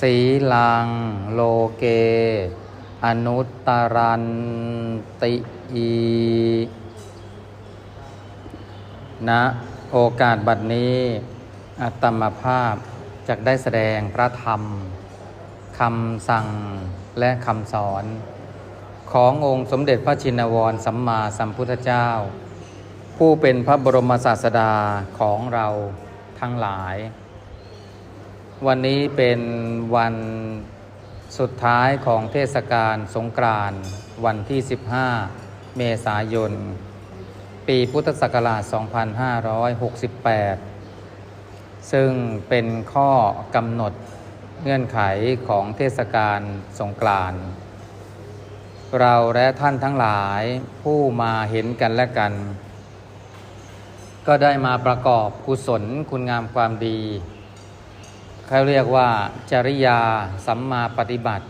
สีลังโลเก อนุตตรันติอีณโอกาสบัดนี้อัตมภาพจะได้แสดงพระธรรมคำสั่งและคำสอน ขององค์สมเด็จพระชินวรสัมมาสัมพุทธเจ้า ผู้เป็นพระบรมศาสดาของเราทั้งหลาย วันนี้เป็นวันสุดท้ายของเทศกาลสงกรานต์วันที่ 15 เมษายน ปีพุทธศักราช 2568 ซึ่งเป็นข้อกำหนดเงื่อนไขของเทศกาลสงกรานต์เราและท่านทั้งหลายผู้มาเห็นกันและกัน ก็ได้มาประกอบกุศลคุณงามความดี เขาเรียกว่าจริยาสัมมาปฏิบัติ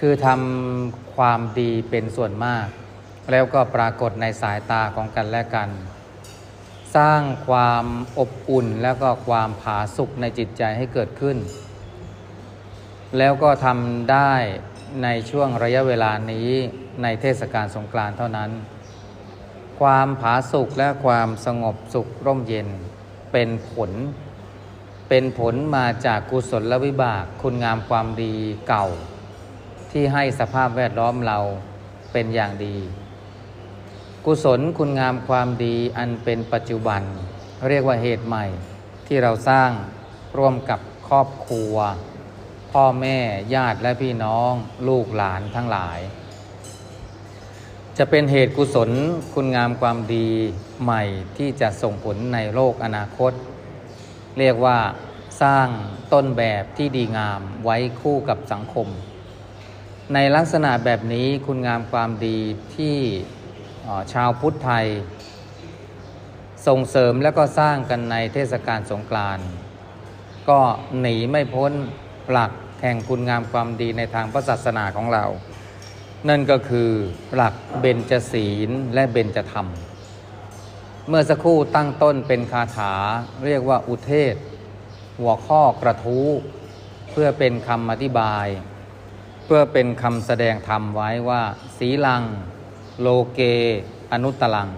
คือทำความดีเป็นส่วนมาก แล้วก็ปรากฏในสายตาของกันและกัน สร้างความอบอุ่นแล้วก็ความผาสุกในจิตใจให้เกิดขึ้น แล้วก็ทำได้ในช่วงระยะเวลานี้ในเทศกาลสงกรานต์เท่านั้น ความผาสุกและความสงบสุขร่มเย็นเป็นผล เป็นผลมาจากกุศลวิบาก คุณงามความดีเก่า ที่ให้สภาพแวดล้อมเราเป็นอย่างดี กุศลคุณงามความดีอันเป็นปัจจุบัน เรียกว่าเหตุใหม่ที่เราสร้างร่วมกับครอบครัว พ่อแม่ญาติและพี่น้อง ลูกหลานทั้งหลาย จะเป็นเหตุกุศลคุณงามความดีใหม่ที่จะส่งผลในโลกอนาคต เรียกว่าสร้างต้นแบบที่ดีงามไว้คู่กับสังคม ในลักษณะแบบนี้คุณงามความดีที่ชาวพุทธไทย ส่งเสริมและก็สร้างกันในเทศกาลสงกรานต์ก็หนีไม่พ้นหลักแห่งคุณงามความดีในทางพระศาสนาของเรา นั่นก็คือหลักเบญจศีลและเบญจธรรม เมื่อสักครู่ตั้งต้นเป็นคาถาเรียกว่าอุเทศ หัวข้อกระทู้ เพื่อเป็นคำอธิบาย เพื่อเป็นคำแสดงธรรมไว้ว่า สีลัง โลเก อนุตตลัง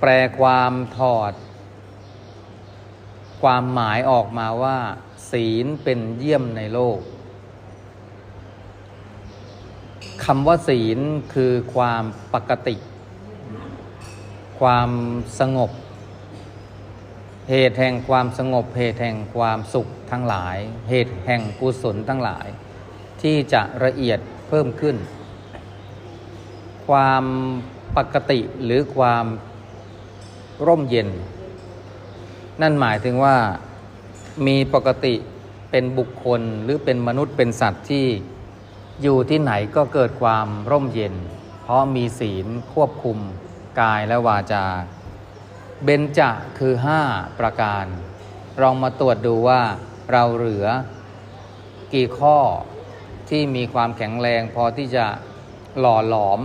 แปลความถอด ความหมายออกมาว่า ศีลเป็นเยี่ยมในโลก คำว่าศีลคือความปกติ ความสงบ เหตุแห่งความสงบ เหตุแห่งความสุขทั้งหลาย เหตุแห่งกุศลทั้งหลาย ที่จะละเอียดเพิ่มขึ้น ความปกติหรือความร่มเย็น นั่นหมายถึงว่ามีปกติเป็นบุคคลหรือเป็นมนุษย์เป็นสัตว์ที่ อยู่ที่ไหนก็เกิดความร่มเย็น เพราะมีศีลควบคุมกายและวาจา เบญจะคือห้าประการ ลองมาตรวจดูว่าเราเหลือกี่ข้อที่มีความแข็งแรง พอที่จะหล่อหลอม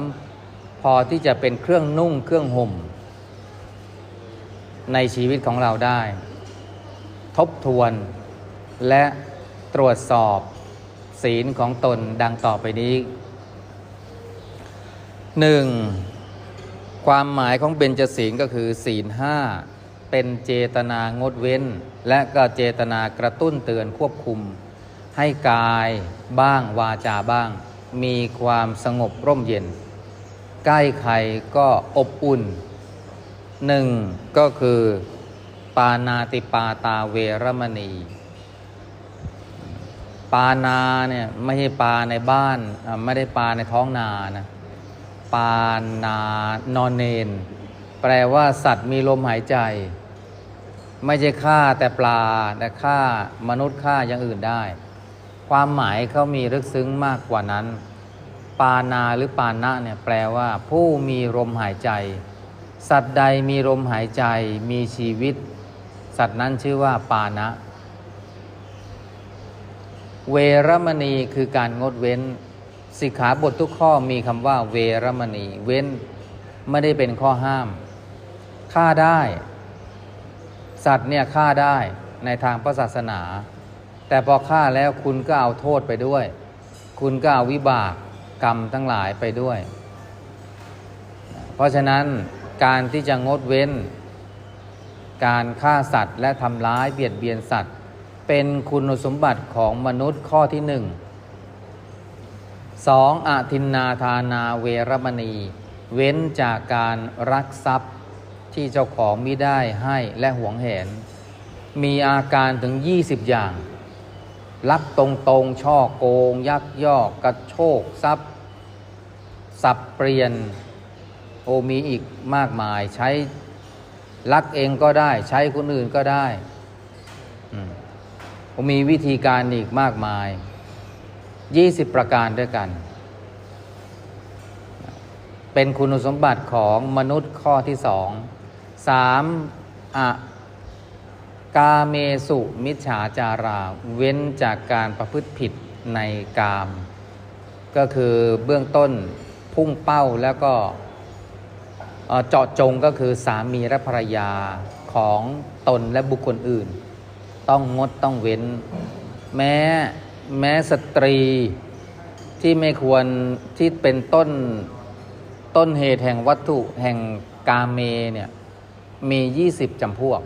พอที่จะเป็นเครื่องนุ่งเครื่องห่ม ในชีวิตของเราได้ ทบทวนและตรวจสอบ ศีลของตนดังต่อไปนี้หนึ่งความหมายของเบญจศีลก็คือ ศีลห้าเป็นเจตนางดเว้น และก็เจตนากระตุ้นเตือนควบคุม ให้กายบ้างวาจาบ้าง มีความสงบร่มเย็น ใกล้ใครก็อบอุ่นหนึ่งก็คือ ปานาติปาตาเวรมณี ปานาเนี่ยไม่ใช่ปลาในบ้านไม่ได้ปลาในท้องนานะปานานอนเนน แปลว่าสัตว์มีลมหายใจ ไม่ใช่ฆ่าแต่ปลาแต่ฆ่ามนุษย์ฆ่าอย่างอื่นได้ ความหมายเขามีลึกซึ้งมากกว่านั้น ปานาหรือปานะเนี่ยแปลว่า ผู้มีลมหายใจ สัตว์ใดมีลมหายใจ มีชีวิต สัตว์นั้นชื่อว่าปานะ เวรมณีคือการงดเว้น สิกขาบททุกข้อมีคำว่า เวรมณี เว้นไม่ได้เป็นข้อห้ามฆ่าได้ สัตว์เนี่ยฆ่าได้ในทางพระศาสนา แต่พอฆ่าแล้วคุณก็เอาโทษไปด้วย คุณก็เอาวิบากกรรมทั้งหลายไปด้วย เพราะฉะนั้นการที่จะงดเว้น การฆ่าสัตว์และทำร้ายเบียดเบียนสัตว์ เป็นคุณสมบัติของมนุษย์ข้อที่หนึ่งสองอทินนาทานาเวรมณี เว้นจากการรักทรัพย์ที่เจ้าของมิได้ให้และหวงแหน มีอาการถึง 20 อย่าง ลักตรงตรงช่อโกง ยักยอกกระโชกทรัพย์ สับเปลี่ยน โอมีอีกมากมายใช้ลักเองก็ได้ ใช้คนอื่นก็ได้ อืม มีวิธีการอีกมากมาย 20 ประการด้วยกัน เป็นคุณสมบัติของมนุษย์ข้อที่สองสามอะกาเมสุมิจฉาจารา เว้นจากการประพฤติผิดในกาม ก็คือเบื้องต้นพุ่งเป้าแล้วก็เจาะจงก็คือสามีและภรรยาของตนและบุคคลอื่น ต้องงดต้องเว้น แม้แม้สตรีที่ไม่ควรที่เป็นต้นต้นเหตุแห่งวัตถุแห่งกาเมเนี่ยมี 20จำพวก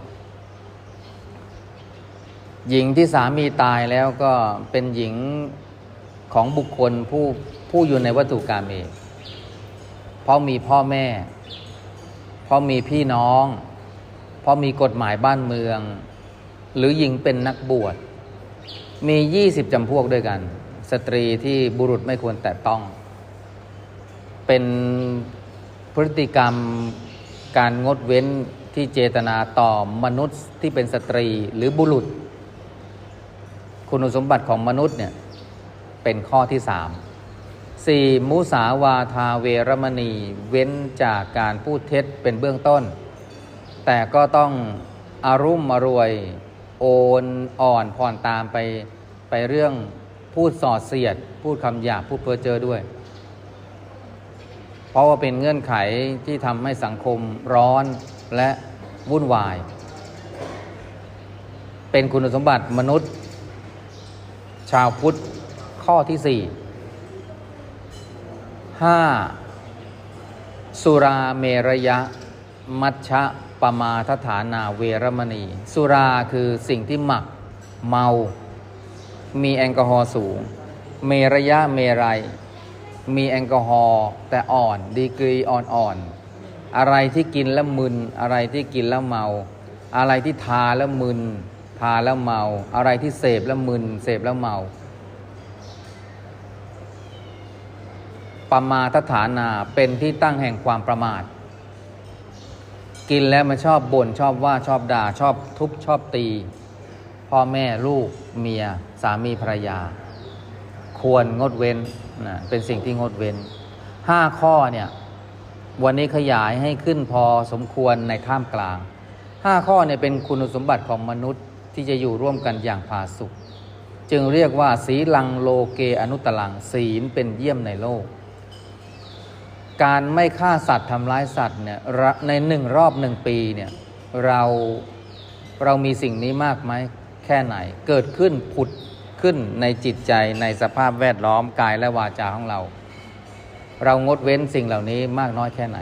หญิงที่สามีตายแล้วก็เป็นหญิงของบุคคลผู้ผู้อยู่ในวัตถุกาเม เพราะมีพ่อแม่ เพราะมีพี่น้อง เพราะมีกฎหมายบ้านเมือง หรือหญิงเป็นนักบวช มี 20จำพวกด้วยกัน สตรีที่บุรุษไม่ควรแตะต้อง เป็นพฤติกรรมการงดเว้นที่เจตนาต่อมนุษย์ที่เป็นสตรีหรือบุรุษ คุณสมบัติของมนุษย์เนี่ยเป็นข้อที่สามสี่มุสาวาทาเวรมณีเว้นจากการพูดเท็จเป็นเบื้องต้น แต่ก็ต้องอารุ่มอรวย อนอ่อนผ่อนตามไปไปเรื่องพูดสอดเสียด พูดคำหยาบพูดเพ้อเจ้อด้วย เพราะว่าเป็นเงื่อนไขที่ทำให้สังคมร้อนและวุ่นวาย เป็นคุณสมบัติมนุษย์ ชาวพุทธข้อที่สี่ห้าสุราเมรยะ มัชชะปมาทฐานาเวรมณี สุราคือสิ่งที่หมักเมา มีแอลกอฮอล์สูง เมรยะเมรัย มีแอลกอฮอล์แต่อ่อนดีกรีอ่อนๆอะไรที่กินแล้วมึน อะไรที่กินแล้วเมา อะไรที่ทาแล้วมึน ทาแล้วเมา อะไรที่เสพแล้วมึน เสพแล้วเมาปมาทฐานาเป็นที่ตั้งแห่งความประมาท กินแล้วมันชอบบ่นชอบว่าชอบด่าชอบทุบชอบตี พ่อแม่ลูกเมียสามีภรรยา ควรงดเว้นนะเป็นสิ่งที่งดเว้นห้าข้อเนี่ยวันนี้ขยายให้ขึ้นพอสมควรในท่ามกลางห้าข้อเนี่ยเป็นคุณสมบัติของมนุษย์ที่จะอยู่ร่วมกันอย่างผาสุกจึงเรียกว่า สีลังโลเกอนุตตลังศีลเป็นเยี่ยมในโลก การไม่ฆ่าสัตว์ทำร้ายสัตว์เนี่ยในหนึ่งรอบหนึ่งปีเนี่ยเราเรามีสิ่งนี้มากไหมแค่ไหน เกิดขึ้นผุดขึ้นในจิตใจในสภาพแวดล้อมกายและวาจาของเรา เรางดเว้นสิ่งเหล่านี้มากน้อยแค่ไหน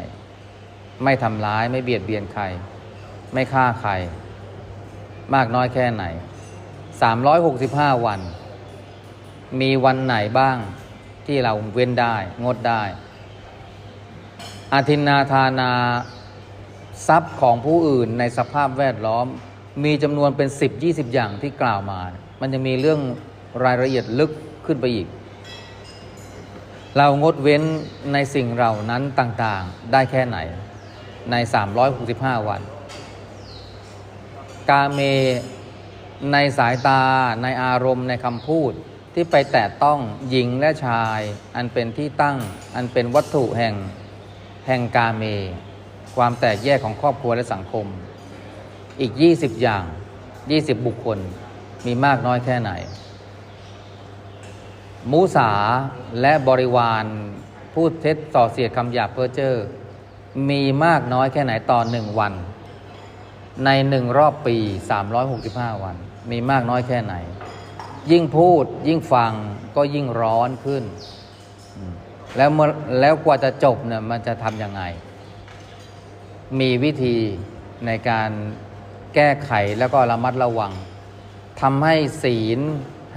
ไม่ทำร้ายไม่เบียดเบียนใคร ไม่ฆ่าใคร มากน้อยแค่ไหน 365 วัน มีวันไหนบ้างที่เราเว้นได้งดได้ อาทินนาทานาทรัพย์ของผู้อื่นในสภาพแวดล้อม มีจำนวนเป็น 10 20 อย่างที่กล่าวมา มันจะมีเรื่องรายละเอียดลึกขึ้นไปอีก เรางดเว้นในสิ่งเหล่านั้นต่างๆ ได้แค่ไหนใน 365 วัน กาเมในสายตาในอารมณ์ในคำพูดที่ไปแตะต้องหญิงและชาย อันเป็นที่ตั้งอันเป็นวัตถุแห่ง แห่งกาเม ความแตกแยกของครอบครัวและสังคม อีก 20 อย่าง 20 บุคคลมีมากน้อยแค่ไหน มูสาและบริวารพูดเท็จส่อเสียดคำหยาบเพ้อเจ้อมีมากน้อยแค่ไหนต่อหนึ่งวัน ในหนึ่งรอบปี 365 วัน มีมากน้อยแค่ไหน ยิ่งพูดยิ่งฟังก็ยิ่งร้อนขึ้น แล้วแล้วกว่าจะจบเนี่ยมันจะทำยังไง มีวิธีในการแก้ไขแล้วก็ระมัดระวังทำให้ศีล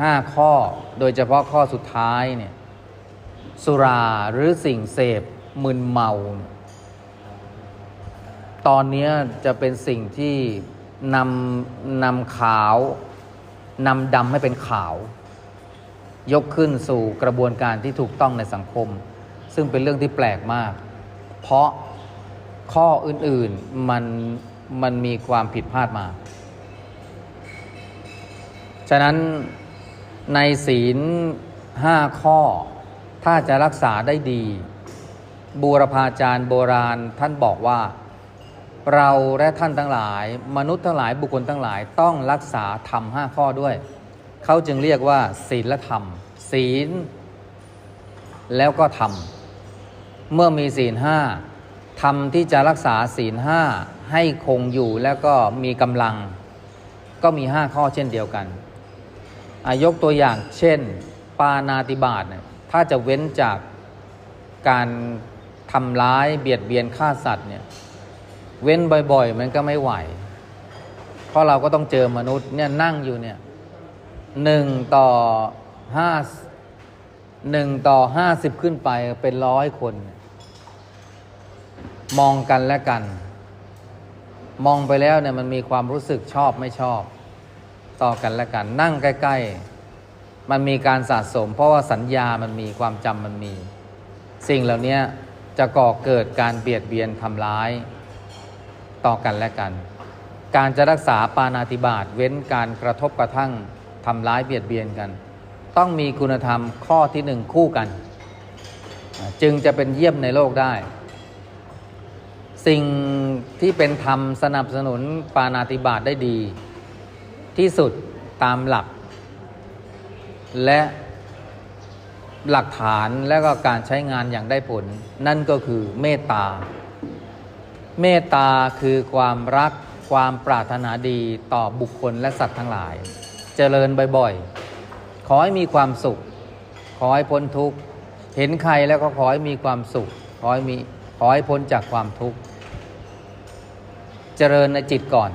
ห้าข้อ โดยเฉพาะข้อสุดท้ายเนี่ยสุราหรือสิ่งเสพมึนเมา ตอนนี้จะเป็นสิ่งที่นำนำขาว นำดำให้เป็นขาว ยกขึ้นสู่กระบวนการที่ถูกต้องในสังคม ซึ่งเป็นเรื่องที่แปลกมาก เพราะข้ออื่นๆมันมันมีความผิดพลาดมา ฉะนั้นในศีลห้าข้อ ถ้าจะรักษาได้ดี บูรพาจารย์โบราณท่านบอกว่า เราและท่านทั้งหลาย มนุษย์ทั้งหลายบุคคลทั้งหลายต้องรักษาธรรมห้าข้อด้วย เขาจึงเรียกว่า ศีลธรรม ศีล แล้วก็ธรรม เมื่อมีศีลห้าธรรมที่จะรักษาศีลห้าให้คงอยู่แล้วก็มีกำลัง ก็มีห้าข้อเช่นเดียวกันยกตัวอย่างเช่น ปานาติบาตเนี่ยถ้าจะเว้นจากการทำร้ายเบียดเบียนฆ่าสัตว์เนี่ยเว้นบ่อยๆ มันก็ไม่ไหว เพราะเราก็ต้องเจอมนุษย์เนี่ยนั่งอยู่เนี่ย หนึ่งต่อห้าหนึ่งต่อห้าสิบขึ้นไปเป็นร้อยคน มองกันและกัน มองไปแล้วเนี่ยมันมีความรู้สึกชอบไม่ชอบ ต่อกันและกัน นั่งใกล้ๆ มันมีการสะสม เพราะว่าสัญญามันมีความจำมันมี สิ่งเหล่านี้จะก่อเกิดการเบียดเบียนทำร้าย ต่อกันและกัน การจะรักษาปานาติบาตเว้นการกระทบกระทั่ง ทำร้ายเบียดเบียนกัน ต้องมีคุณธรรมข้อที่หนึ่งคู่กัน จึงจะเป็นเยี่ยมในโลกได้ สิ่งที่เป็นธรรมสนับสนุนปานาติบาตได้ดี ที่สุดตามหลัก และหลักฐานและก็การใช้งานอย่างได้ผล นั่นก็คือเมตตา เมตตาคือความรักความปรารถนาดีต่อบุคคลและสัตว์ทั้งหลาย เจริญบ่อยๆ ขอให้มีความสุข ขอให้พ้นทุกข์ เห็นใครแล้วก็ขอให้มีความสุข ขอให้มี ขอให้พ้นจากความทุกข์ เจริญในจิตก่อน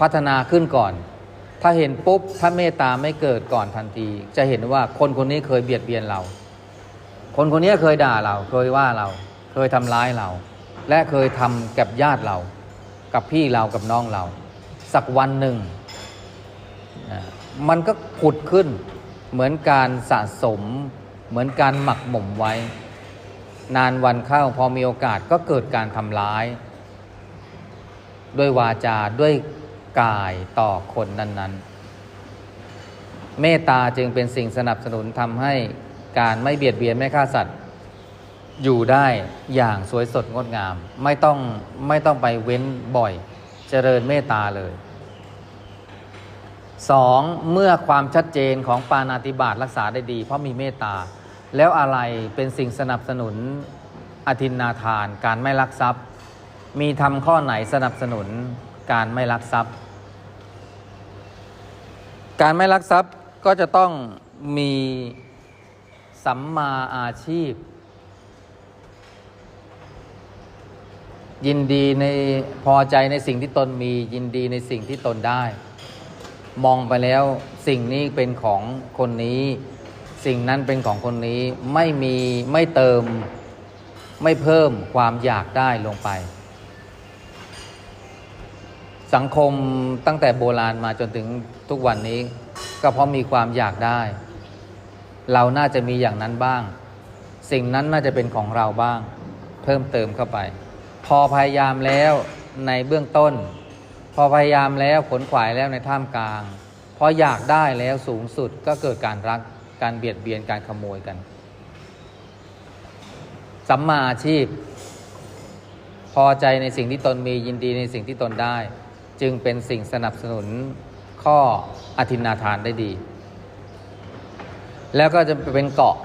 พัฒนาขึ้นก่อน ถ้าเห็นปุ๊บ ถ้าเมตตาไม่เกิดก่อนทันที จะเห็นว่าคนคนนี้เคยเบียดเบียนเรา คนคนนี้เคยด่าเรา เคยว่าเรา เคยทำร้ายเรา และเคยทำกับญาติเรา กับพี่เรา กับน้องเรา สักวันหนึ่ง มันก็ผุดขึ้น เหมือนการสะสม เหมือนการหมักหมมไว้ นานวันเข้าพอมีโอกาสก็เกิดการทำร้าย ด้วยวาจาด้วยกายต่อคนนั้น ๆ เมตตาจึงเป็นสิ่งสนับสนุนทำให้การไม่เบียดเบียนไม่ฆ่าสัตว์ อยู่ได้อย่างสวยสดงดงาม ไม่ต้องไม่ต้องไปเว้นบ่อย เจริญเมตตาเลย สองเมื่อความชัดเจนของปานาติบาตรักษาได้ดี เพราะมีเมตตา แล้วอะไรเป็นสิ่งสนับสนุนอธินนาทาน การไม่ลักทรัพย์ มีทำข้อไหนสนับสนุนการไม่ลักทรัพย์ การไม่ลักทรัพย์ก็จะต้องมีสัมมาอาชีพ ยินดีในพอใจในสิ่งที่ตนมียินดีในสิ่งที่ตนได้ มองไปแล้วสิ่งนี้เป็นของคนนี้ สิ่งนั้นเป็นของคนนี้ไม่มีไม่เติมไม่เพิ่มความอยากได้ลงไป สังคมตั้งแต่โบราณมาจนถึงทุกวันนี้ ก็เพราะมีความอยากได้ เราน่าจะมีอย่างนั้นบ้าง สิ่งนั้นน่าจะเป็นของเราบ้าง เพิ่มเติมเข้าไป พอพยายามแล้วในเบื้องต้น อพยายามแล้วขนขวายแล้วในท่ามกลาง พออยากได้แล้วสูงสุดก็เกิดการรักการเบียดเบียนการขโมยกันสัมมาอาชีพ พอใจในสิ่งที่ตนมียินดีในสิ่งที่ตนได้ จึงเป็นสิ่งสนับสนุนข้ออธินาทานได้ดี แล้วก็จะเป็นเกาะ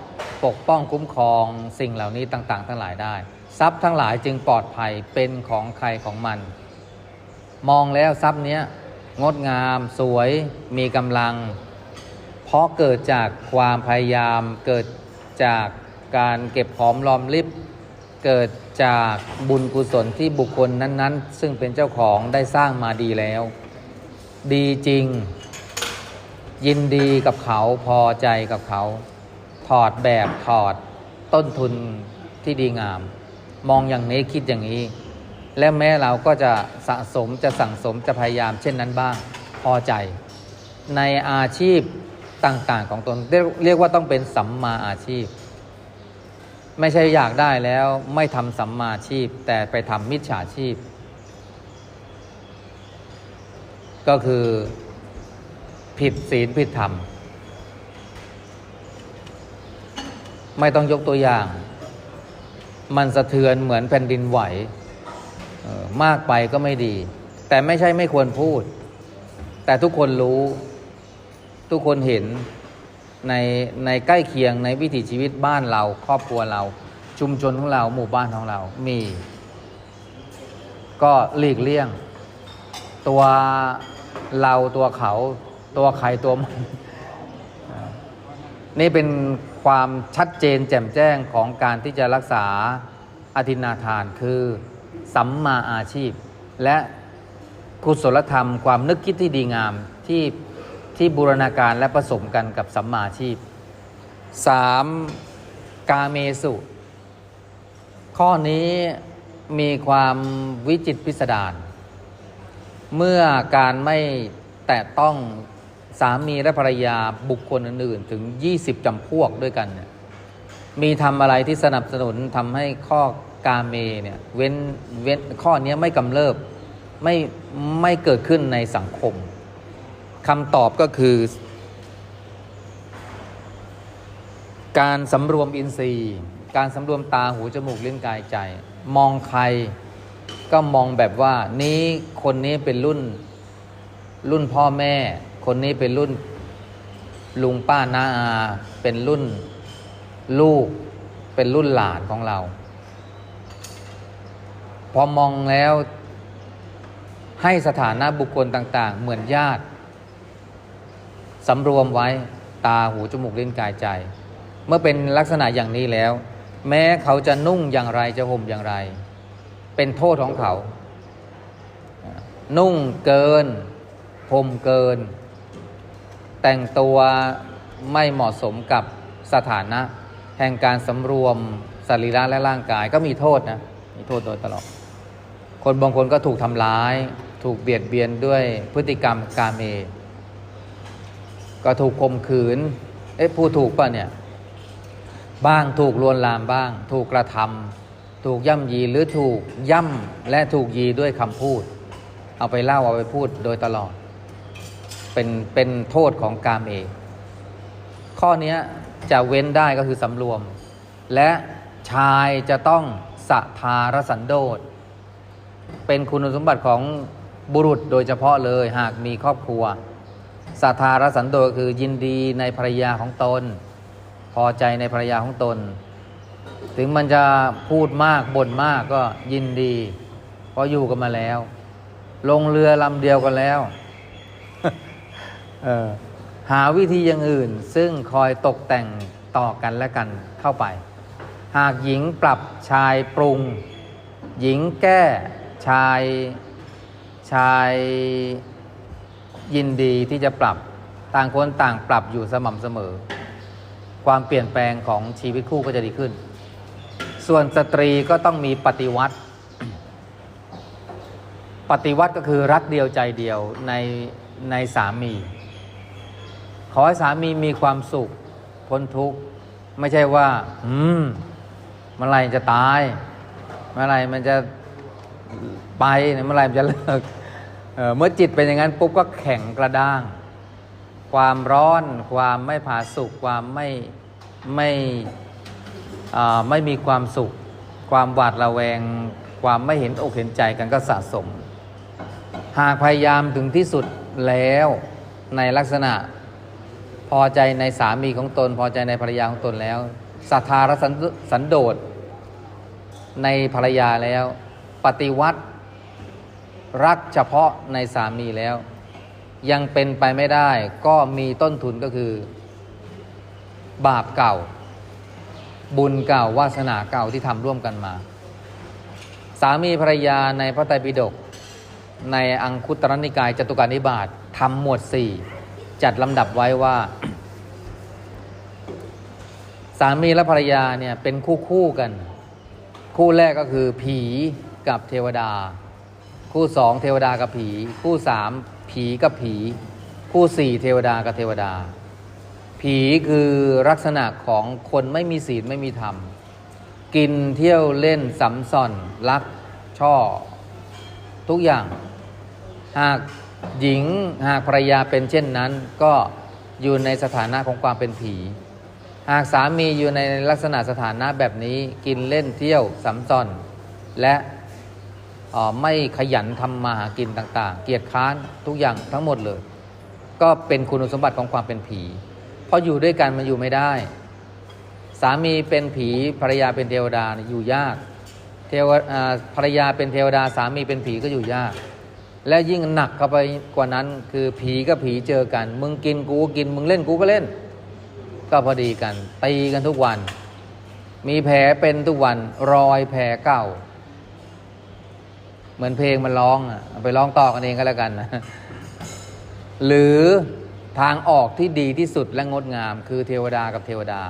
ปกป้องคุ้มครองสิ่งเหล่านี้ต่าง ๆ ทั้งหลายได้ ทรัพย์ทั้งหลายจึงปลอดภัยเป็นของใครของมัน มองแล้วทรัพย์เนี้ยงดงามสวยมีกำลัง เพราะเกิดจากความพยายามเกิดจากการเก็บหอมรอมริบเกิดจากบุญกุศลที่บุคคลนั้นๆ ซึ่งเป็นเจ้าของได้สร้างมาดีแล้ว ดีจริง ยินดีกับเขาพอใจกับเขา ถอดแบบถอดต้นทุนที่ดีงาม มองอย่างนี้คิดอย่างนี้ และแม้เราก็จะสะสมจะสั่งสมจะพยายามเช่นนั้นบ้าง พอใจ ในอาชีพต่างๆของตนเรียกว่าต้องเป็นสัมมาอาชีพ ไม่ใช่อยากได้แล้วไม่ทำสัมมาอาชีพ แต่ไปทำมิจฉาชีพ ก็คือผิดศีลผิดธรรม ไม่ต้องยกตัวอย่าง มันสะเทือนเหมือนแผ่นดินไหว มากไปก็ไม่ดี แต่ไม่ใช่ไม่ควรพูด แต่ทุกคนรู้ ทุกคนเห็นในในใกล้เคียงในวิถีชีวิตบ้านเรา ครอบครัวเรา ชุมชนของเรา หมู่บ้านของเรา มี ก็หลีกเลี่ยง ตัวเราตัวเขา ตัวใครตัวมัน นี่เป็นความชัดเจนแจ่มแจ้งของการที่จะรักษาอธินาทานคือ สัมมาอาชีพ และกุศลธรรมความนึกคิดที่ดีงามที่ที่บูรณาการและผสมกันกับสัมมาอาชีพ 3. กาเมสุ ข้อนี้มีความวิจิตพิสดารเมื่อการไม่แตะต้องสามีและภรรยาบุคคลอื่น ๆ ถึง 20จำพวกด้วยกัน มีทำอะไรที่สนับสนุนทำให้ข้อ กาเมเนี่ยเว้นเว้นข้อนี้ไม่กำเริบไม่ไม่เกิดขึ้นในสังคมคำตอบก็คือ การสำรวมอินทรีย์ การสำรวมตาหูจมูกลิ้นกายใจ มองใครก็มองแบบว่านี้คนนี้เป็นรุ่นรุ่นพ่อแม่ คนนี้เป็นรุ่นลุงป้าน้าอา เป็นรุ่นลูก เป็นรุ่นหลานของเรา พอมองแล้ว ให้สถานะบุคคลต่าง ๆ เหมือนญาติสำรวมไว้ตาหูจมูกลิ้นกายใจ เมื่อเป็นลักษณะอย่างนี้แล้ว แม้เขาจะนุ่งอย่างไรจะห่มอย่างไร เป็นโทษของเขา นุ่งเกินห่มเกิน แต่งตัวไม่เหมาะสมกับสถานะ แห่งการสำรวมสรีระและร่างกายก็มีโทษนะ มีโทษโดยตลอด คนบางคนก็ถูกทำร้าย ถูกเบียดเบียนด้วยพฤติกรรมกาเม ก็ถูกข่มขืน เอ๊ะพูดถูกป่ะเนี่ย บ้างถูกลวนลามบ้าง ถูกกระทำถูกย่ำยีหรือถูกย่ำและถูกยีด้วยคำพูด เอาไปเล่าเอาไปพูดโดยตลอด เป็นเป็นโทษของกาเองข้อนี้จะเว้นได้ก็คือสำรวม และชายจะต้องสะทารสันโดษ เป็นคุณสมบัติของบุรุษโดยเฉพาะเลยหากมีครอบครัวสัทธารสันโดษคือยินดีในภรรยาของตน พอใจในภรรยาของตน ถึงมันจะพูดมากบ่นมากก็ยินดี เพราะอยู่กันมาแล้ว ลงเรือลำเดียวกันแล้วเออหาวิธีอย่างอื่น ซึ่งคอยตกแต่งต่อกันและกันเข้าไป หากหญิงปรับชายปรุง หญิงแก้ ชายชายยินดีที่จะปรับต่างคนต่างปรับอยู่สม่ำเสมอ ความเปลี่ยนแปลงของชีวิตคู่ก็จะดีขึ้น ส่วนสตรีก็ต้องมีปฏิวัติ ปฏิวัติก็คือรักเดียวใจเดียวในในสามี ขอให้สามีมีความสุขพ้นทุกข์ไม่ใช่ว่า อืมเมื่อไรจะตายเมื่อไรมันจะ ไปเนี่ยเมื่อไรมันจะเลิกเมื่อจิตเป็นอย่างนั้นปุ๊บก็แข็งกระด้าง ความร้อน ความไม่ผาสุกความไม่ไม่ไม่มีความสุข ความหวาดระแวง ความไม่เห็นอกเห็นใจกันก็สะสม หากพยายามถึงที่สุดแล้วในลักษณะพอใจในสามีของตน พอใจในภรรยาของตนแล้วศรัทธาและสันโดษในภรรยาแล้ว ปฏิวัติ รักเฉพาะในสามีแล้ว ยังเป็นไปไม่ได้ ก็มีต้นทุนก็คือ บาปเก่า บุญเก่าวาสนาเก่าที่ทำร่วมกันมา สามีภรรยาในพระไตรปิฎกในอังคุตรนิกายจตุการนิบาตทำหมวดสี่จัดลำดับไว้ว่า สามีและภรรยาเนี่ยเป็นคู่คู่กัน คู่แรกก็คือผี กับเทวดา คู่สองเทวดากับผี คู่สามผีกับผี คู่สี่เทวดากับเทวดา ผีคือลักษณะของคนไม่มีศีลไม่มีธรรม กินเที่ยวเล่นสัมสอนรักช่อ ทุกอย่าง หากหญิงหากภรรยาเป็นเช่นนั้น ก็อยู่ในสถานะของความเป็นผี หากสามีอยู่ในลักษณะสถานะแบบนี้กินเล่นเที่ยวสัมซอนและ ไม่ขยันทำมาหากินต่างๆ เกียจค้านทุกอย่างทั้งหมดเลย ก็เป็นคุณสมบัติของความเป็นผีพราะอยู่ด้วยกันมันอยู่ไม่ได้ สามีเป็นผีภรรยาเป็นเทวดาอยู่ยากเทวอ่าภรรยาเป็นเทวดาสามีเป็นผีก็อยู่ยาก และยิ่งหนักเข้าไปกว่านั้น คือผีกับผีเจอกัน มึงกินกูก็กินมึงเล่นกูก็เล่น ก็พอดีกันตีกันทุกวัน มีแผลเป็นทุกวันรอยแผลเก่า เหมือนเพลงมันร้องอะไปร้องต่อกันเองก็แล้วกันนะหรือทางออกที่ดีที่สุดและงดงาม คือเทวดากับเทวดา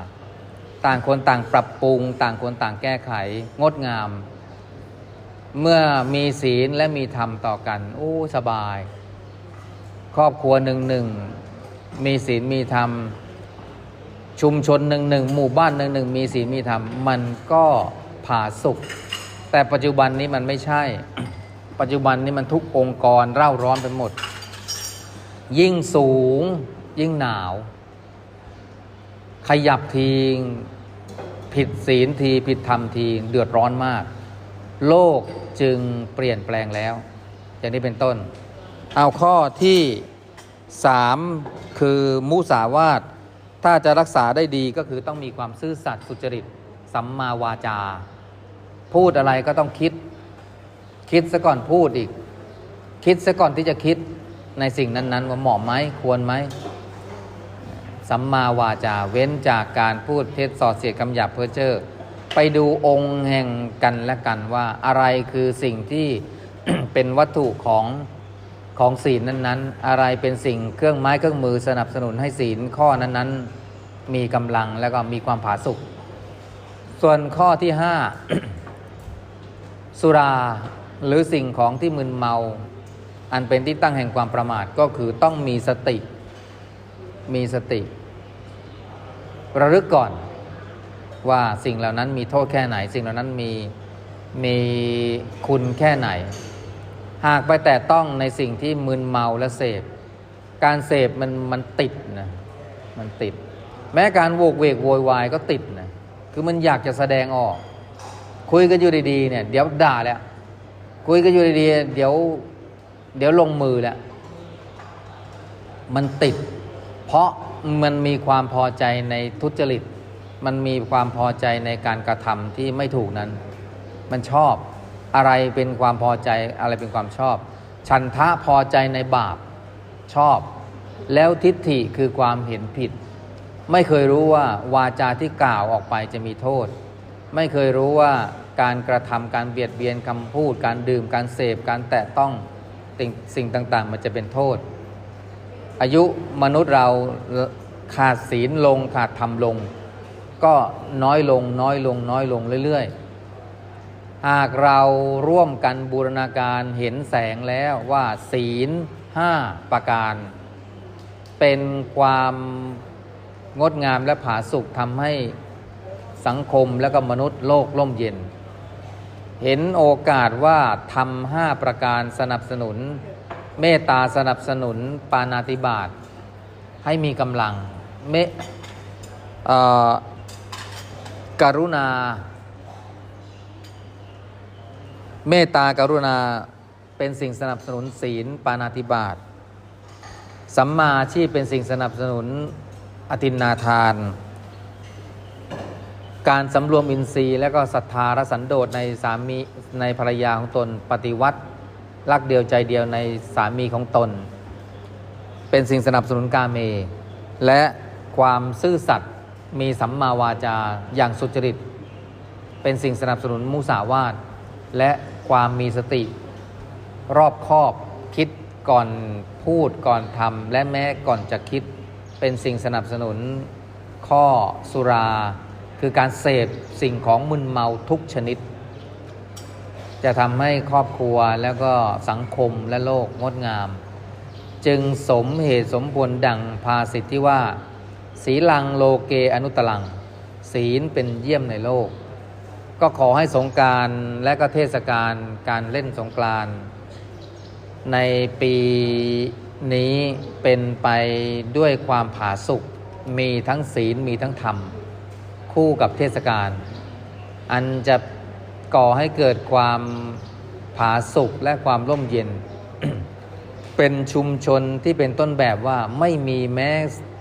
ต่างคนต่างปรับปรุง ต่างคนต่างแก้ไข งดงาม เมื่อมีศีลและมีธรรมต่อกันโอ้สบาย ครอบครัวหนึ่งหนึ่งมีศีลมีธรรม ชุมชนหนึ่งหนึ่งหมู่บ้านหนึ่งหนึ่งมีศีลมีธรรม มันก็ผาสุกแต่ปัจจุบันนี้มันไม่ใช่ ปัจจุบันนี้มันทุกองค์กรเร่าร้อนไปหมด ยิ่งสูงยิ่งหนาว ขยับทีผิดศีลทีผิดธรรมทีเดือดร้อนมาก โลกจึงเปลี่ยนแปลงแล้ว อย่างนี้เป็นต้น เอาข้อที่สามคือมุสาวาทถ้าจะรักษาได้ดีก็คือต้องมีความซื่อสัตย์สุจริต สัมมาวาจา พูดอะไรก็ต้องคิด คิดซะก่อนพูดอีก คิดซะก่อนที่จะคิดในสิ่งนั้นๆ ว่าเหมาะไหมควรไหมสัมมาวาจาเว้นจากการพูดเท็จส่อเสียดคำหยาบเพ้อเจ้อไปดูองค์แห่งกันและกันว่าอะไรคือสิ่งที่เป็นวัตถุของของศีลนั้นๆ อะไรเป็นสิ่งเครื่องไม้เครื่องมือสนับสนุนให้ศีลข้อนั้นๆ มีกำลังแล้วก็มีความผาสุกส่วนข้อที่ห้าสุรา หรือสิ่งของที่มึนเมา อันเป็นที่ตั้งแห่งความประมาทก็คือต้องมีสติ มีสติ ระลึกก่อนว่าสิ่งเหล่านั้นมีโทษแค่ไหน สิ่งเหล่านั้นมีมีคุณแค่ไหน หากไปแต่ต้องในสิ่งที่มึนเมาและเสพ การเสพมันมันติดนะมันติด แม้การโวกเวกโวยวายก็ติดนะคือมันอยากจะแสดงออก คุยกันอยู่ดีๆเนี่ยเดี๋ยวด่าแล้ว คุยกันอยู่ดีๆเดี๋ยว เดี๋ยวลงมือแล้วมันติด เพราะมันมีความพอใจในทุจริต มันมีความพอใจในการกระทำที่ไม่ถูกนั้น มันชอบอะไรเป็นความพอใจอะไรเป็นความชอบ ฉันทะพอใจในบาปชอบ แล้วทิฏฐิคือความเห็นผิด ไม่เคยรู้ว่าวาจาที่กล่าวออกไปจะมีโทษ ไม่เคยรู้ว่า การกระทำการเบียดเบียนคำพูด การดื่มการเสพการแตะต้องสิ่งสิ่งต่างๆ มันจะเป็นโทษ อายุมนุษย์เราขาดศีลลงขาดธรรมลง ก็น้อยลงน้อยลงน้อยลงเรื่อยๆ หากเราร่วมกันบูรณาการเห็นแสงแล้วว่าศีลห้าประการ เป็นความงดงามและผาสุกทำให้สังคมและก็มนุษย์โลกล่มเย็น เห็นโอกาสว่าทำห้าประการสนับสนุน เมตตาสนับสนุนปานาติบาตให้มีกำลังเมกรุณา เมตตากรุณาเป็นสิ่งสนับสนุนศีลปานาติบาตสัมมาอาชีพเป็นสิ่งสนับสนุนอตินนาทาน การสำรวมอินทรีย์และก็ศรัทธาและสันโดษในสามีในภรรยาของตนปฏิวัติรักเดียวใจเดียวในสามีของตน เป็นสิ่งสนับสนุนกาเม และความซื่อสัตย์มีสัมมาวาจาอย่างสุจริต เป็นสิ่งสนับสนุนมุสาวาทและความมีสติ รอบคอบคิดก่อนพูดก่อนทำและแม้ก่อนจะคิด เป็นสิ่งสนับสนุนข้อสุรา คือการเสพสิ่งของมึนเมาทุกชนิด จะทำให้ครอบครัวแล้วก็สังคมและโลกงดงาม จึงสมเหตุสมผลดังภาสิทธิว่าศีลังโลเกอนุตลัง ศีลเป็นเยี่ยมในโลก ก็ขอให้สงการและก็เทศกาลการเล่นสงกรานในปีนี้เป็นไปด้วยความผาสุกมีทั้งศีลมีทั้งธรรม คู่กับเทศกาลอันจะก่อให้เกิดความผาสุกและความร่มเย็น เป็นชุมชนที่เป็นต้นแบบว่าไม่มีแม้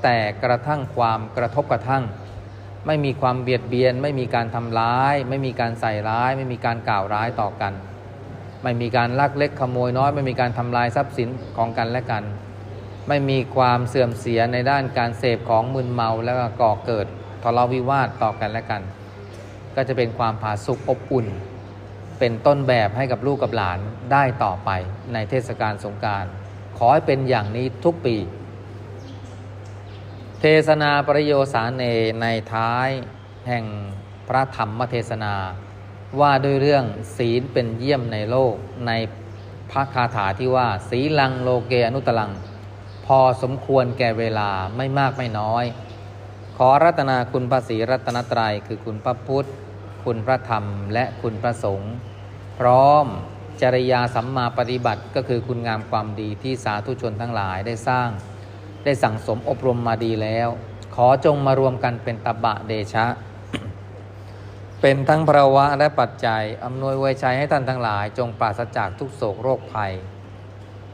แต่กระทั่งความกระทบกระทั่ง ไม่มีความเบียดเบียน ไม่มีการทำร้าย ไม่มีการใส่ร้าย ไม่มีการกล่าวร้ายต่อกัน ไม่มีการลักเล็กขโมยน้อย ไม่มีการทำลายทรัพย์สินของกันและกัน ไม่มีความเสื่อมเสียในด้านการเสพของมึนเมาแล้วก็ก่อเกิด ทะเลาะวิวาทต่อกันและกัน ก็จะเป็นความผาสุกอบอุ่น เป็นต้นแบบให้กับลูกกับหลานได้ต่อไปในเทศกาลสงการขอให้เป็นอย่างนี้ทุกปี เทศนาปริโยสาเนในท้ายแห่งพระธรรมเทศนาว่าด้วยเรื่องศีลเป็นเยี่ยมในโลกในพระคาถาที่ว่าศีลังโลเกอนุตลัง พอสมควรแก่เวลาไม่มากไม่น้อย ขอรัตนาคุณพระศรีรัตนตรัยคือคุณพระพุทธ คุณพระธรรม และคุณพระสงฆ์พร้อมจริยาสัมมาปฏิบัติก็คือคุณงามความดีที่สาธุชนทั้งหลายได้สร้าง ได้สั่งสมอบรมมาดีแล้ว ขอจงมารวมกันเป็นตบะเดชะ เป็นทั้งภาวะและปัจจัยอำนวยไวยชัยให้ท่านทั้งหลาย จงปราศจากทุกโศกโรคภัย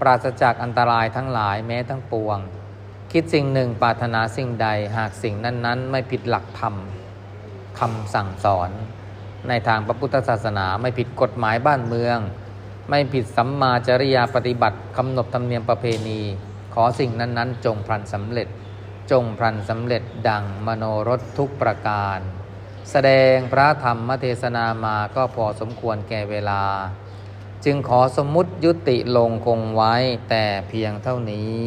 ปราศจากอันตรายทั้งหลายแม้ทั้งปวง คิดสิ่งหนึ่งปรารถนาสิ่งใดหากสิ่งนั้นๆ ไม่ผิดหลักธรรมคำสั่งสอน ในทางพระพุทธศาสนาไม่ผิดกฎหมายบ้านเมือง ไม่ผิดสัมมาจริยาปฏิบัติกำหนดธรรมเนียมประเพณี ขอสิ่งนั้นๆ จงพลันสำเร็จ จงพลันสำเร็จดังมโนรสทุกประการ แสดงพระธรรมเทศนามาก็พอสมควรแก่เวลา จึงขอสมมุติยุติลงคงไว้แต่เพียงเท่านี้